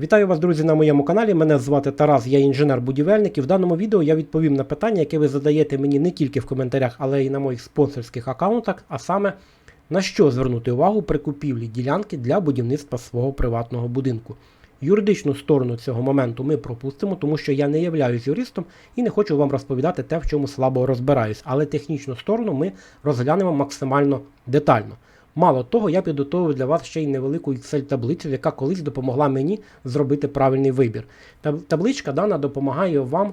Вітаю вас, друзі, на моєму каналі. Мене звати Тарас, я інженер-будівельник. І в даному відео я відповім на питання, яке ви задаєте мені не тільки в коментарях, але й на моїх спонсорських аккаунтах, а саме на що звернути увагу при купівлі ділянки для будівництва свого приватного будинку. Юридичну сторону цього моменту ми пропустимо, тому що я не являюсь юристом і не хочу вам розповідати те, в чому слабо розбираюсь. Але технічну сторону ми розглянемо максимально детально. Мало того, я підготовив для вас ще й невелику Excel-таблицю, яка колись допомогла мені зробити правильний вибір. Табличка дана допомагає вам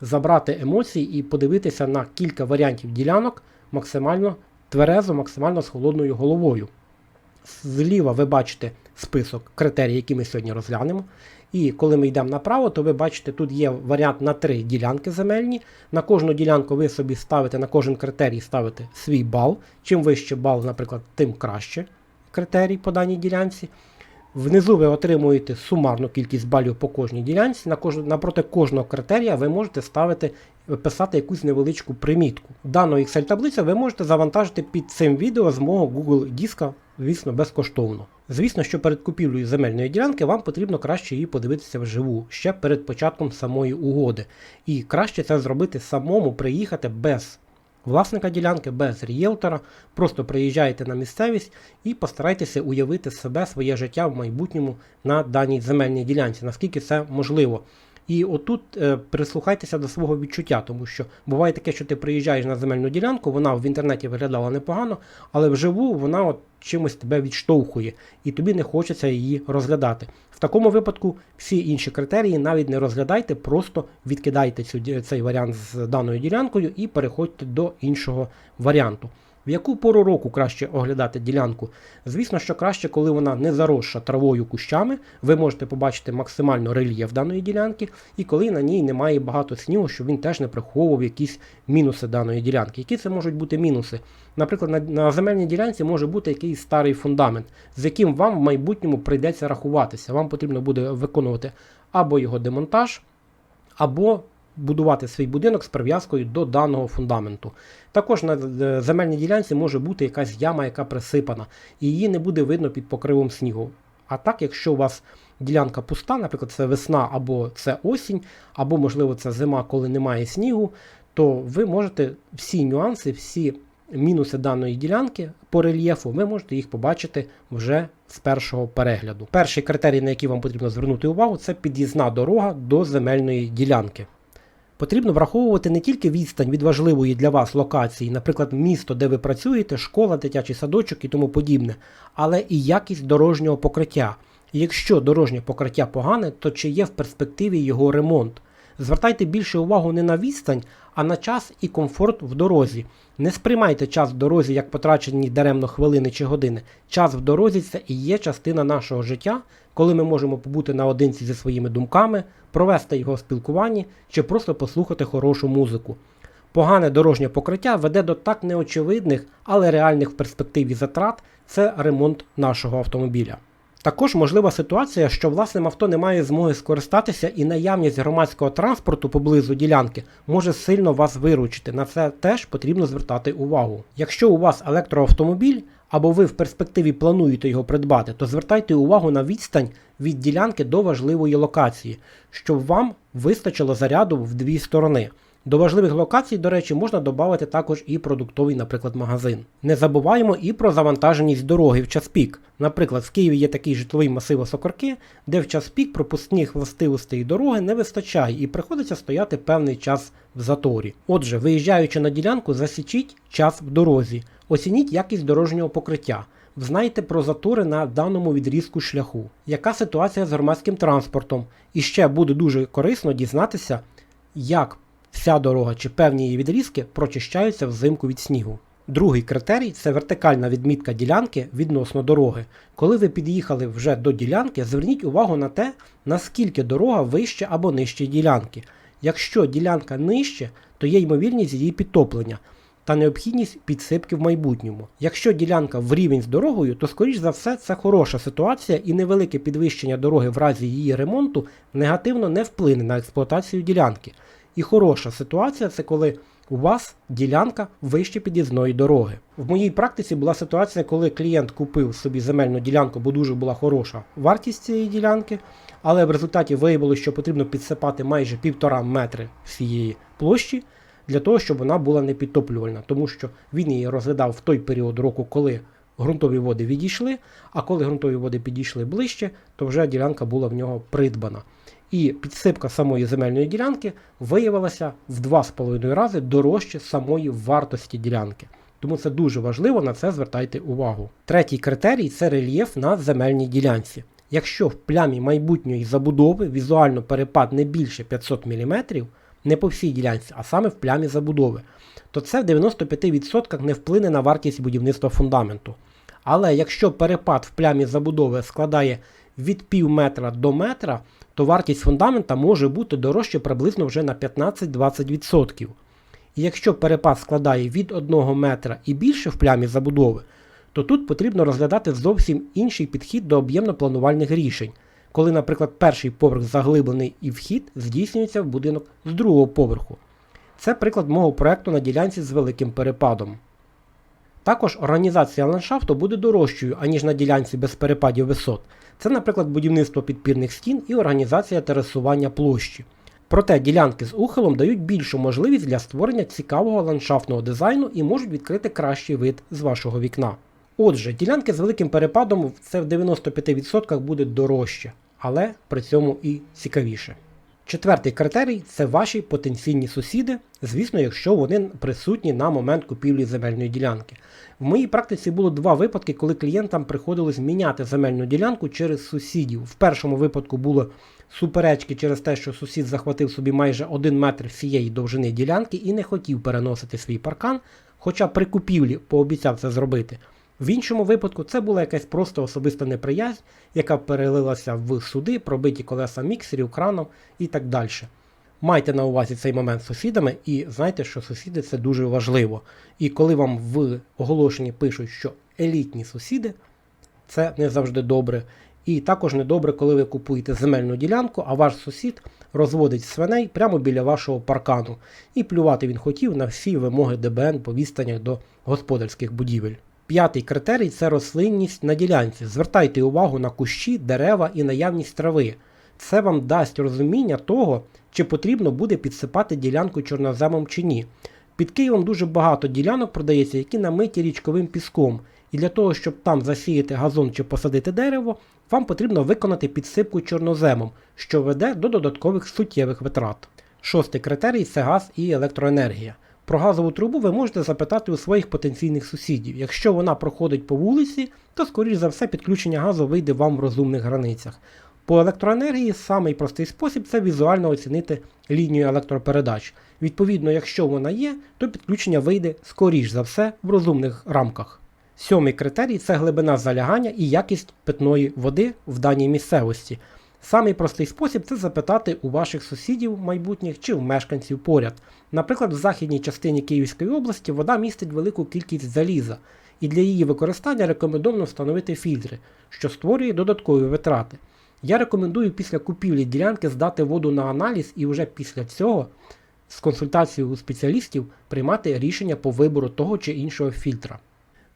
забрати емоції і подивитися на кілька варіантів ділянок максимально тверезо, максимально з холодною головою. Зліва ви бачите список критерій, які ми сьогодні розглянемо. І коли ми йдемо направо, то ви бачите, тут є варіант на три ділянки земельні. На кожну ділянку ви собі ставите, на кожен критерій ставите свій бал. Чим вище бал, наприклад, тим краще критерій по даній ділянці. Внизу ви отримуєте сумарну кількість балів по кожній ділянці. На кож... Напроти кожного критерія ви можете ставити, писати якусь невеличку примітку. Дану Excel-таблицю ви можете завантажити під цим відео з мого Google диска, звісно, безкоштовно. Звісно, що перед купівлею земельної ділянки вам потрібно краще її подивитися вживу ще перед початком самої угоди. І краще це зробити самому, приїхати без власника ділянки, без рієлтора. Просто приїжджаєте на місцевість і постарайтеся уявити себе, своє життя в майбутньому на даній земельній ділянці, наскільки це можливо. І отут е, прислухайтеся до свого відчуття, тому що буває таке, що ти приїжджаєш на земельну ділянку, вона в інтернеті виглядала непогано, але вживу вона от чимось тебе відштовхує, і тобі не хочеться її розглядати. В такому випадку всі інші критерії навіть не розглядайте, просто відкидайте цю, цей варіант з даною ділянкою і переходьте до іншого варіанту. В яку пору року краще оглядати ділянку? Звісно, що краще, коли вона не заросша травою кущами, ви можете побачити максимально рельєф даної ділянки, і коли на ній немає багато снігу, щоб він теж не приховував якісь мінуси даної ділянки. Які це можуть бути мінуси? Наприклад, на, на земельній ділянці може бути якийсь старий фундамент, з яким вам в майбутньому прийдеться рахуватися. Вам потрібно буде виконувати або його демонтаж, або будувати свій будинок з прив'язкою до даного фундаменту. Також на е, земельній ділянці може бути якась яма, яка присипана, і її не буде видно під покривом снігу. А так, якщо у вас ділянка пуста, наприклад, це весна або це осінь, або, можливо, це зима, коли немає снігу, то ви можете всі нюанси, всі мінуси даної ділянки по рельєфу, ви можете їх побачити вже з першого перегляду. Перший критерій, на який вам потрібно звернути увагу, це під'їзна дорога до земельної ділянки. Потрібно враховувати не тільки відстань від важливої для вас локації, наприклад, місто, де ви працюєте, школа, дитячий садочок і тому подібне, але і якість дорожнього покриття. Якщо дорожнє покриття погане, то чи є в перспективі його ремонт? Звертайте більше увагу не на відстань, а на час і комфорт в дорозі. Не сприймайте час в дорозі як потрачені даремно хвилини чи години. Час в дорозі це і є частина нашого життя, коли ми можемо побути наодинці зі своїми думками, провести його в спілкуванні чи просто послухати хорошу музику. Погане дорожнє покриття веде до так неочевидних, але реальних в перспективі затрат це ремонт нашого автомобіля. Також можлива ситуація, що власним авто не має змоги скористатися і наявність громадського транспорту поблизу ділянки може сильно вас виручити. На це теж потрібно звертати увагу. Якщо у вас електроавтомобіль або ви в перспективі плануєте його придбати, то звертайте увагу на відстань від ділянки до важливої локації, щоб вам вистачило заряду в дві сторони. До важливих локацій, до речі, можна додати також і продуктовий, наприклад, магазин. Не забуваємо і про завантаженість дороги в час пік. Наприклад, в Києві є такий житловий масив Осокорки, де в час пік пропускних властивостей дороги не вистачає і приходиться стояти певний час в заторі. Отже, виїжджаючи на ділянку, засічіть час в дорозі, оцініть якість дорожнього покриття. Знайте про затори на даному відрізку шляху. Яка ситуація з громадським транспортом? І ще буде дуже корисно дізнатися, як вся дорога чи певні її відрізки прочищаються взимку від снігу. Другий критерій це вертикальна відмітка ділянки відносно дороги. Коли ви під'їхали вже до ділянки, зверніть увагу на те, наскільки дорога вище або нижче ділянки. Якщо ділянка нижче, то є ймовірність її підтоплення та необхідність підсипки в майбутньому. Якщо ділянка в рівень з дорогою, то скоріш за все це хороша ситуація і невелике підвищення дороги в разі її ремонту негативно не вплине на експлуатацію ділянки. І хороша ситуація це коли у вас ділянка вище під'їзної дороги. В моїй практиці була ситуація, коли клієнт купив собі земельну ділянку, бо дуже була хороша вартість цієї ділянки, але в результаті виявилося, що потрібно підсипати майже півтора метри всієї площі для того, щоб вона була не підтоплювальна, тому що він її розглядав в той період року, коли ґрунтові води відійшли, а коли ґрунтові води підійшли ближче, то вже ділянка була в нього придбана. І підсипка самої земельної ділянки виявилася в 2,5 рази дорожче самої вартості ділянки. Тому це дуже важливо, на це звертайте увагу. Третій критерій це рельєф на земельній ділянці. Якщо в плямі майбутньої забудови візуально перепад не більше 500 мм, не по всій ділянці, а саме в плямі забудови, то це в 95% не вплине на вартість будівництва фундаменту. Але якщо перепад в плямі забудови складає від пів метра до метра, то вартість фундамента може бути дорожче приблизно вже на 15-20%. І якщо перепад складає від 1 метра і більше в плямі забудови, то тут потрібно розглядати зовсім інший підхід до об'ємно-планувальних рішень, коли, наприклад, перший поверх заглиблений і вхід здійснюється в будинок з другого поверху. Це приклад мого проекту на ділянці з великим перепадом. Також організація ландшафту буде дорожчою, аніж на ділянці без перепадів висот. Це, наприклад, будівництво підпірних стін і організація терасування площі. Проте ділянки з ухилом дають більшу можливість для створення цікавого ландшафтного дизайну і можуть відкрити кращий вид з вашого вікна. Отже, ділянки з великим перепадом це в 95% буде дорожче, але при цьому і цікавіше. Четвертий критерій це ваші потенційні сусіди, звісно, якщо вони присутні на момент купівлі земельної ділянки. В моїй практиці було два випадки, коли клієнтам приходилось міняти земельну ділянку через сусідів. В першому випадку було суперечки через те, що сусід захватив собі майже один метр всієї довжини ділянки і не хотів переносити свій паркан, хоча при купівлі пообіцяв це зробити. В іншому випадку це була якась просто особиста неприязнь, яка перелилася в суди, пробиті колеса міксерів, кранов і так далі. Майте на увазі цей момент з сусідами і знайте, що сусіди це дуже важливо. І коли вам в оголошенні пишуть, що елітні сусіди, це не завжди добре. І також недобре, коли ви купуєте земельну ділянку, а ваш сусід розводить свиней прямо біля вашого паркану. І плювати він хотів на всі вимоги ДБН по відстанях до господарських будівель. П'ятий критерій це рослинність на ділянці. Звертайте увагу на кущі, дерева і наявність трави. Це вам дасть розуміння того, чи потрібно буде підсипати ділянку чорноземом чи ні. Під Києвом дуже багато ділянок продається, які намиті річковим піском. І для того, щоб там засіяти газон чи посадити дерево, вам потрібно виконати підсипку чорноземом, що веде до додаткових суттєвих витрат. Шостий критерій це газ і електроенергія. Про газову трубу ви можете запитати у своїх потенційних сусідів. Якщо вона проходить по вулиці, то, скоріш за все, підключення газу вийде вам в розумних границях. По електроенергії самий простий спосіб це візуально оцінити лінію електропередач. Відповідно, якщо вона є, то підключення вийде скоріш за все в розумних рамках. Сьомий критерій це глибина залягання і якість питної води в даній місцевості. Самий простий спосіб це запитати у ваших сусідів майбутніх чи в мешканців поряд. Наприклад, в західній частині Київської області вода містить велику кількість заліза, і для її використання рекомендовано встановити фільтри, що створює додаткові витрати. Я рекомендую після купівлі ділянки здати воду на аналіз і вже після цього з консультацією у спеціалістів приймати рішення по вибору того чи іншого фільтра.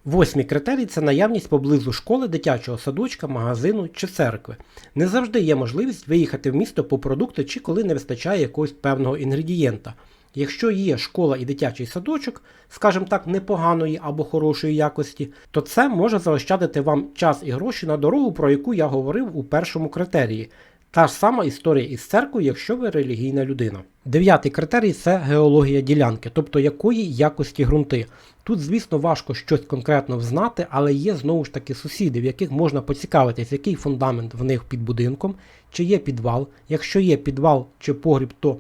Восьмий критерій це наявність поблизу школи, дитячого садочка, магазину чи церкви. Не завжди є можливість виїхати в місто по продукти чи коли не вистачає якогось певного інгредієнта. Якщо є школа і дитячий садочок, скажімо так, непоганої або хорошої якості, то це може заощадити вам час і гроші на дорогу, про яку я говорив у першому критерії. Та ж сама історія із церквою, якщо ви релігійна людина. Дев'ятий критерій це геологія ділянки, тобто якої якості ґрунти. Тут, звісно, важко щось конкретно взнати, але є знову ж таки сусіди, в яких можна поцікавитись, який фундамент в них під будинком, чи є підвал. Якщо є підвал чи погріб, то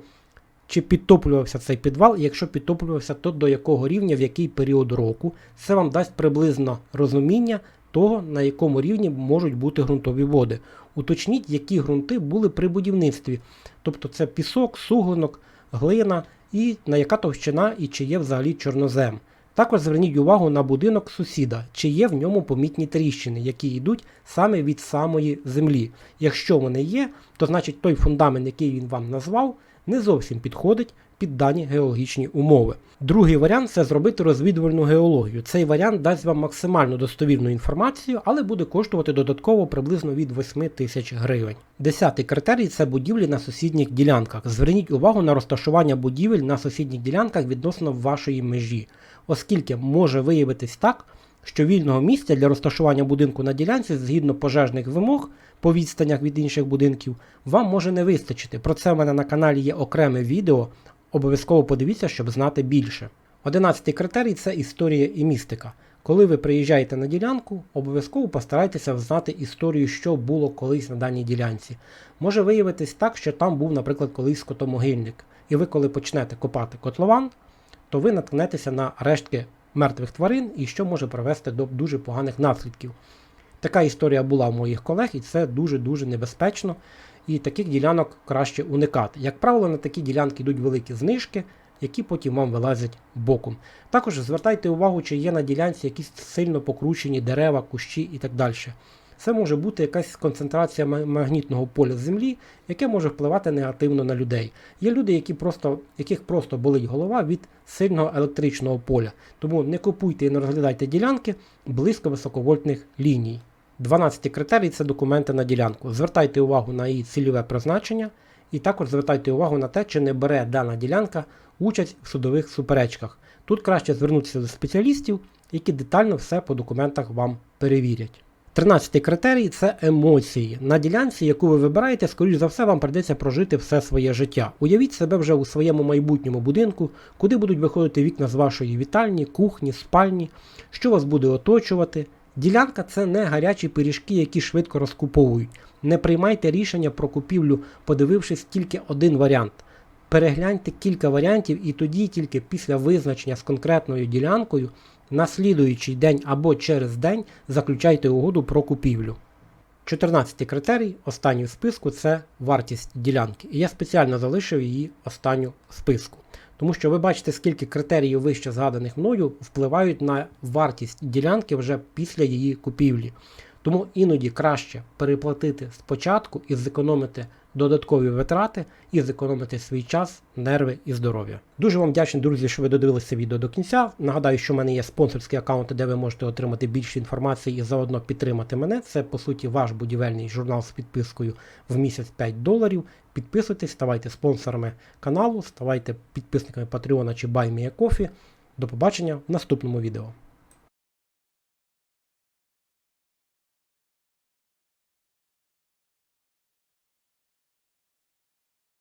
чи підтоплювався цей підвал, і якщо підтоплювався, то до якого рівня, в який період року. Це вам дасть приблизно розуміння того, на якому рівні можуть бути ґрунтові води. Уточніть, які ґрунти були при будівництві. Тобто це пісок, суглинок, глина і на яка товщина і чи є взагалі чорнозем. Також зверніть увагу на будинок сусіда, чи є в ньому помітні тріщини, які йдуть саме від самої землі. Якщо вони є, то значить той фундамент, який він вам назвав, не зовсім підходить під дані геологічні умови. Другий варіант це зробити розвідувальну геологію. Цей варіант дасть вам максимально достовірну інформацію, але буде коштувати додатково приблизно від 8 тисяч гривень. Десятий критерій це будівлі на сусідніх ділянках. Зверніть увагу на розташування будівель на сусідніх ділянках відносно вашої межі, оскільки може виявитись так, що вільного місця для розташування будинку на ділянці згідно пожежних вимог по відстанях від інших будинків вам може не вистачити. Про це в мене на каналі є окреме відео. Обов'язково подивіться, щоб знати більше. Одинадцятий критерій це історія і містика. Коли ви приїжджаєте на ділянку, обов'язково постарайтеся знати історію, що було колись на даній ділянці. Може виявитись так, що там був, наприклад, колись скотомогильник. І ви, коли почнете копати котлован, то ви наткнетеся на рештки мертвих тварин і що може привести до дуже поганих наслідків. Така історія була у моїх колег, і це дуже-дуже небезпечно. І таких ділянок краще уникати. Як правило, на такі ділянки йдуть великі знижки, які потім вам вилазять боком. Також звертайте увагу, чи є на ділянці якісь сильно покручені дерева, кущі і так далі. Це може бути якась концентрація магнітного поля землі, яке може впливати негативно на людей. Є люди, які просто, яких просто болить голова від сильного електричного поля. Тому не купуйте і не розглядайте ділянки близько високовольтних ліній. 12 критерій це документи на ділянку. Звертайте увагу на її цільове призначення, і також звертайте увагу на те, чи не бере дана ділянка участь в судових суперечках. Тут краще звернутися до спеціалістів, які детально все по документах вам перевірять. 13 критерій це емоції. На ділянці, яку ви вибираєте, скоріш за все, вам прийдеться прожити все своє життя. Уявіть себе вже у своєму майбутньому будинку, куди будуть виходити вікна з вашої вітальні, кухні, спальні, що вас буде оточувати. Ділянка це не гарячі пиріжки, які швидко розкуповують. Не приймайте рішення про купівлю, подивившись тільки один варіант. Перегляньте кілька варіантів і тоді тільки після визначення з конкретною ділянкою на слідуючий день або через день заключайте угоду про купівлю. 14 критерій, останній в списку це вартість ділянки. І я спеціально залишив її останню в списку. Тому що ви бачите, скільки критеріїв вище згаданих мною впливають на вартість ділянки вже після її купівлі. Тому іноді краще переплатити спочатку і зекономити додаткові витрати, і зекономити свій час, нерви і здоров'я. Дуже вам вдячний, друзі, що ви додивилися відео до кінця. Нагадаю, що в мене є спонсорські аккаунти, де ви можете отримати більше інформації і заодно підтримати мене. Це по суті ваш будівельний журнал з підпискою в місяць 5 доларів. Підписуйтесь, ставайте спонсорами каналу, ставайте підписниками Patreon чи BuyMeACoffee. До побачення в наступному відео.